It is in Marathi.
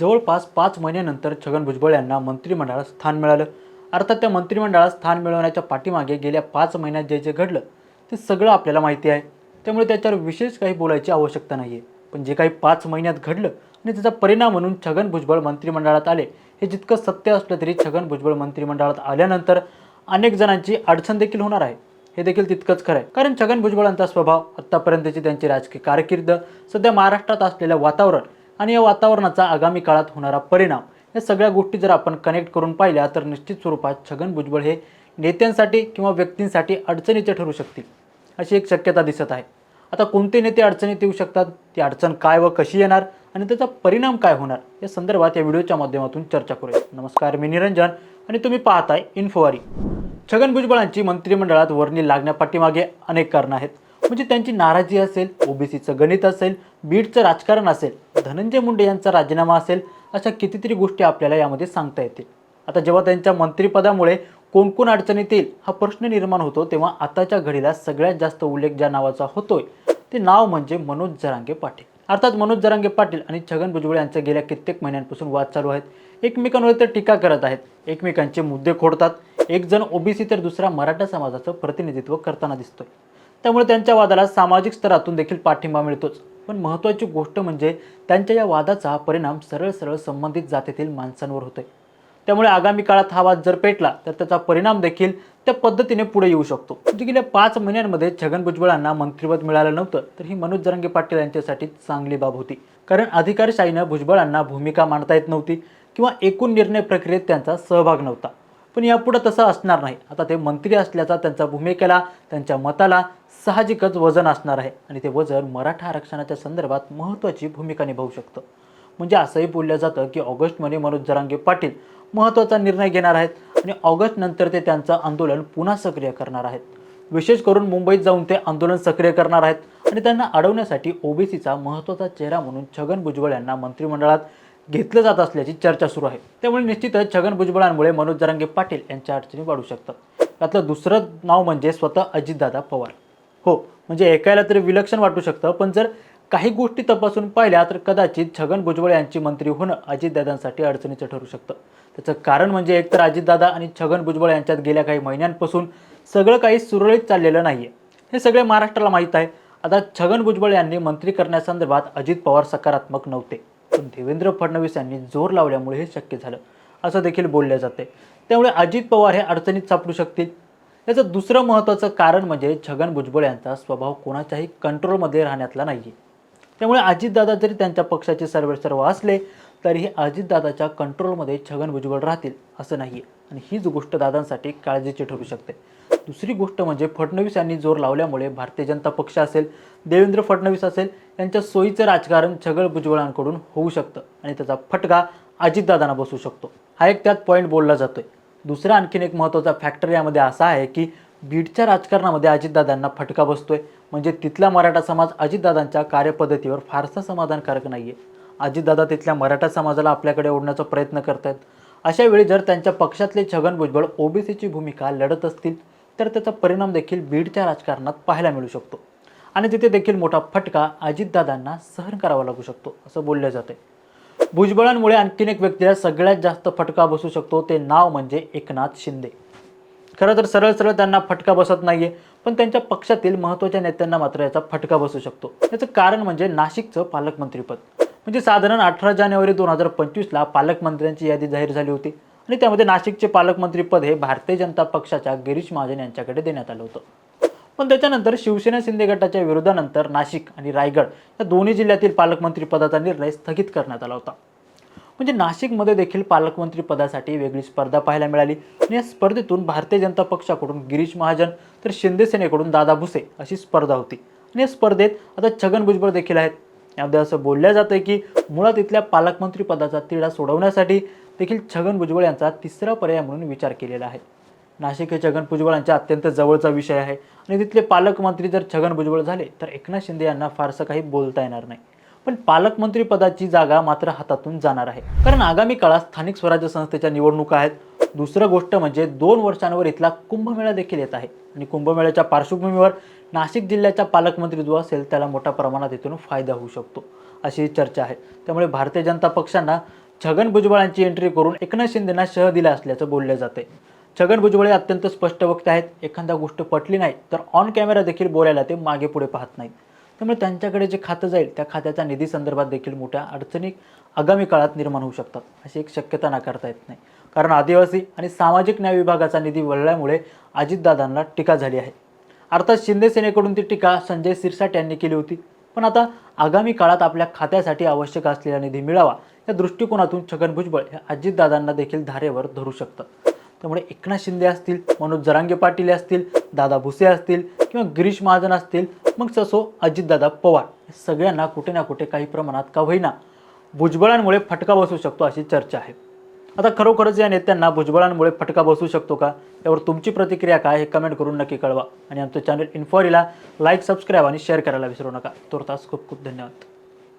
जवळपास पाच महिन्यानंतर छगन भुजबळ यांना मंत्रिमंडळात स्थान मिळालं. अर्थात त्या मंत्रिमंडळात स्थान मिळवण्याच्या पाठीमागे गेल्या पाच महिन्यात जे जे घडलं ते सगळं आपल्याला माहिती आहे. त्यामुळे त्याच्यावर विशेष काही बोलायची आवश्यकता नाही आहे पण जे काही पाच महिन्यात घडलं आणि त्याचा परिणाम म्हणून छगन भुजबळ मंत्रिमंडळात आले हे जितकं सत्य असलं तरी छगन भुजबळ मंत्रिमंडळात आल्यानंतर अनेक जणांची अडचण देखील होणार आहे. हे देखील तितकंच खरं आहे. कारण छगन भुजबळांचा स्वभाव आत्तापर्यंतची त्यांची राजकीय कारकीर्द सध्या महाराष्ट्रात असलेलं वातावरण आणि या वातावरणाचा आगामी काळात होणारा परिणाम. या सगळ्या गोष्टी जर आपण कनेक्ट करून पाहिल्या तर निश्चित स्वरूपात छगन भुजबळ हे नेत्यांसाठी किंवा व्यक्तींसाठी अडचणीचे ठरू शकतील अशी एक शक्यता दिसत आहे. आता कोणते नेते अडचणीत येऊ शकतात? ती अडचण काय व कशी येणार? आणि त्याचा परिणाम काय होणार? या संदर्भात या व्हिडिओच्या माध्यमातून चर्चा करूया. नमस्कार मी निरंजन आणि तुम्ही पाहताय इन्फोवारी छगन भुजबळांची मंत्रिमंडळात वर्णी लागण्यापाठीमागे अनेक कारणं आहेत. म्हणजे त्यांची नाराजी असेल ओबीसीचं गणित असेल बीडचं राजकारण असेल धनंजय मुंडे यांचा राजीनामा असेल अशा कितीतरी गोष्टी आपल्याला यामध्ये सांगता येतील. आता जेव्हा त्यांच्या मंत्रिपदामुळे कोण कोण अडचणीत येईल हा प्रश्न निर्माण होतो तेव्हा आताच्या घडीला सगळ्यात जास्त उल्लेख ज्या नावाचा होतोय ते नाव म्हणजे मनोज जरांगे पाटील. अर्थात मनोज जरांगे पाटील आणि छगन भुजबळ यांचे गेल्या कित्येक महिन्यांपासून वाद चालू आहेत. एकमेकांवर तर टीका करत आहेत. एकमेकांचे मुद्दे खोडतात. एक जण ओबीसी तर दुसरा मराठा समाजाचं प्रतिनिधित्व करताना दिसतोय. त्यामुळे त्यांच्या वादाला सामाजिक स्तरातून देखील पाठिंबा मिळतोच. पण महत्त्वाची गोष्ट म्हणजे त्यांच्या या वादाचा परिणाम सरळ सरळ संबंधित जातीतील माणसांवर होतोय. त्यामुळे आगामी काळात हा वाद जर पेटला तर त्याचा परिणाम देखील त्या पद्धतीने पुढे येऊ शकतो. म्हणजे गेल्या पाच महिन्यांमध्ये छगन भुजबळांना मंत्रिपद मिळालं नव्हतं तर ही मनोज जरंगे पाटील यांच्यासाठी चांगली बाब होती. कारण अधिकारशाहीनं भुजबळांना भूमिका मांडता येत नव्हती किंवा एकूण निर्णय प्रक्रियेत त्यांचा सहभाग नव्हता. पण यापुढं तसं असणार नाही. आता ते मंत्री असल्याचा त्यांच्या भूमिकेला त्यांच्या मताला साहजिकच वजन असणार आहे. आणि ते वजन मराठा आरक्षणाच्या संदर्भात महत्त्वाची भूमिका निभावू शकतं. म्हणजे असंही बोललं जातं की ऑगस्टमध्ये मनोज जरांगे पाटील महत्त्वाचा निर्णय घेणार आहेत आणि ऑगस्टनंतर ते त्यांचं आंदोलन पुन्हा सक्रिय करणार आहेत. विशेष करून मुंबईत जाऊन ते आंदोलन सक्रिय करणार आहेत. आणि त्यांना अडवण्यासाठी ओबीसीचा महत्त्वाचा चेहरा म्हणून छगन भुजबळ यांना मंत्रिमंडळात घेतलं जात असल्याची चर्चा सुरू आहे. त्यामुळे निश्चितच छगन भुजबळांमुळे मनोज जरांगे पाटील यांच्या अडचणी वाढू शकतात. त्यातलं दुसरं नाव म्हणजे स्वतः अजितदादा पवार. हो म्हणजे ऐकायला तरी विलक्षण वाटू शकतं पण जर काही गोष्टी तपासून पाहिल्या तर कदाचित छगन भुजबळ यांची मंत्री होणं अजितदादांसाठी अडचणीचं ठरू शकतं. त्याचं कारण म्हणजे एकतर अजितदादा आणि छगन भुजबळ यांच्यात गेल्या काही महिन्यांपासून सगळं काही सुरळीत चाललेलं नाही आहे हे सगळे महाराष्ट्राला माहीत आहे. आता छगन भुजबळ यांनी मंत्री करण्यासंदर्भात अजित पवार सकारात्मक नव्हते. देवेंद्र फडणवीस यांनी जोर लावल्यामुळे हे शक्य झालं असं देखील बोलले जाते. त्यामुळे अजित पवार हे अडचणीत सापडू शकतील. याचं दुसरं महत्त्वाचं कारण म्हणजे छगन भुजबळ यांचा स्वभाव कोणाच्याही कंट्रोलमध्ये राहण्यातला नाही आहे त्यामुळे अजितदादा जरी त्यांच्या पक्षाचे सर्व सर्व असले तरीही अजितदादाच्या कंट्रोलमध्ये छगन भुजबळ राहतील असं नाही आहे आणि हीच गोष्ट दादांसाठी काळजीची ठरू शकते. दुसरी गोष्ट म्हणजे फडणवीस यांनी जोर लावल्यामुळे भारतीय जनता पक्ष असेल देवेंद्र फडणवीस असेल यांच्या सोयीचं राजकारण छगन भुजबळांकडून होऊ शकतं आणि त्याचा फटका अजितदादांना बसू शकतो. हा एक त्यात पॉईंट बोलला जातोय. दुसरा आणखीन एक महत्त्वाचा फॅक्टर यामध्ये असा आहे की बीडच्या राजकारणामध्ये अजितदादांना फटका बसतोय. म्हणजे तिथला मराठा समाज अजितदादांच्या कार्यपद्धतीवर फारसा समाधानकारक नाही आहे अजितदादा तिथल्या मराठा समाजाला आपल्याकडे ओढण्याचा प्रयत्न करत आहेत अशा वेळी जर त्यांच्या पक्षातले छगन भुजबळ ओबीसीची भूमिका लढत असतील तर त्याचा परिणाम देखील बीडच्या राजकारणात पाहायला मिळू शकतो. आणि तिथे देखील मोठा फटका अजितदादांना सहन करावा लागू शकतो असं बोललं जाते भुजबळांमुळे आणखीन एक व्यक्तीला सगळ्यात जास्त फटका बसू शकतो ते नाव म्हणजे एकनाथ शिंदे. खरं तर सरळ सरळ त्यांना फटका बसत नाहीये पण त्यांच्या पक्षातील महत्त्वाच्या नेत्यांना मात्र याचा फटका बसू शकतो. याचं कारण म्हणजे नाशिकचं पालकमंत्रीपद. म्हणजे साधारण अठरा जानेवारी दोन हजार पंचवीसला पालकमंत्र्यांची यादी जाहीर झाली होती. आणि त्यामध्ये नाशिकचे पालकमंत्रीपद हे भारतीय जनता पक्षाच्या गिरीश महाजन यांच्याकडे देण्यात आलं होतं. पण त्याच्यानंतर शिवसेना शिंदे गटाच्या विरोधानंतर नाशिक आणि रायगड या दोन्ही जिल्ह्यातील पालकमंत्रीपदाचा निर्णय स्थगित करण्यात आला होता. म्हणजे नाशिकमध्ये देखील पालकमंत्री पदासाठी वेगळी स्पर्धा पाहायला मिळाली आणि या स्पर्धेतून भारतीय जनता पक्षाकडून गिरीश महाजन तर शिंदे सेनेकडून दादा भुसे अशी स्पर्धा होती. आणि या स्पर्धेत आता छगन भुजबळ देखील आहेत. यामध्ये असं बोललं जातं की मुळात इथल्या पालकमंत्री पदाचा तिढा सोडवण्यासाठी देखील छगन भुजबळ यांचा तिसरा पर्याय म्हणून विचार केलेला आहे. नाशिक हे छगन भुजबळ यांच्या अत्यंत जवळचा विषय आहे आणि तिथले पालकमंत्री जर छगन भुजबळ झाले तर एकनाथ शिंदे यांना फारसं काही बोलता येणार नाही. पण पालकमंत्री पदाची जागा मात्र हातातून जाणार आहे. कारण आगामी काळात स्थानिक स्वराज्य संस्थेच्या निवडणुका आहेत. दुसरं गोष्ट म्हणजे दोन वर्षांवर इथला कुंभमेळा देखील येत आहे. आणि कुंभमेळ्याच्या पार्श्वभूमीवर नाशिक जिल्ह्याच्या पालकमंत्री जो असेल त्याला मोठ्या प्रमाणात इथून फायदा होऊ शकतो अशी चर्चा आहे. त्यामुळे भारतीय जनता पक्षांना छगन भुजबळांची एंट्री करून एकनाथ शिंदेना शह दिला असल्याचं बोललं जाते छगन भुजबळ हे अत्यंत स्पष्ट वक्त आहेत. एखादा गोष्ट पटली नाही तर ऑन कॅमेरा देखील बोलायला ते मागे पुढे पाहत नाहीत. त्यामुळे त्यांच्याकडे जे खातं जाईल त्या खात्याच्या निधी संदर्भात देखील मोठ्या अडचणी आगामी काळात निर्माण होऊ शकतात अशी एक शक्यता नाकारता येत नाही. कारण आदिवासी आणि सामाजिक न्याय विभागाचा निधी वळल्यामुळे अजितदादांना टीका झाली आहे. अर्थात शिंदे सेनेकडून ती टीका संजय सिरसाट यांनी केली होती. पण आता आगामी काळात आपल्या खात्यासाठी आवश्यक असलेला निधी मिळावा या दृष्टिकोनातून छगन भुजबळ हे अजितदादांना देखील धारेवर धरू शकतात. त्यामुळे एकनाथ शिंदे असतील मनोज जरांगे पाटील असतील दादा भुसे असतील किंवा गिरीश महाजन असतील मग ससो अजितदादा पवार सगळ्यांना कुठे ना कुठे काही प्रमाणात का होईना. भुजबळांमुळे फटका बसू शकतो अशी चर्चा आहे. आता खरोखरच या नेत्यांना भुजबळांमुळे फटका बसू शकतो का? यावर तुमची प्रतिक्रिया काय हे कमेंट करून नक्की कळवा. आणि आमचं चॅनल इन्फॉरीला लाईक सबस्क्राईब आणि शेअर करायला विसरू नका. तुर्तास खूप खूप धन्यवाद.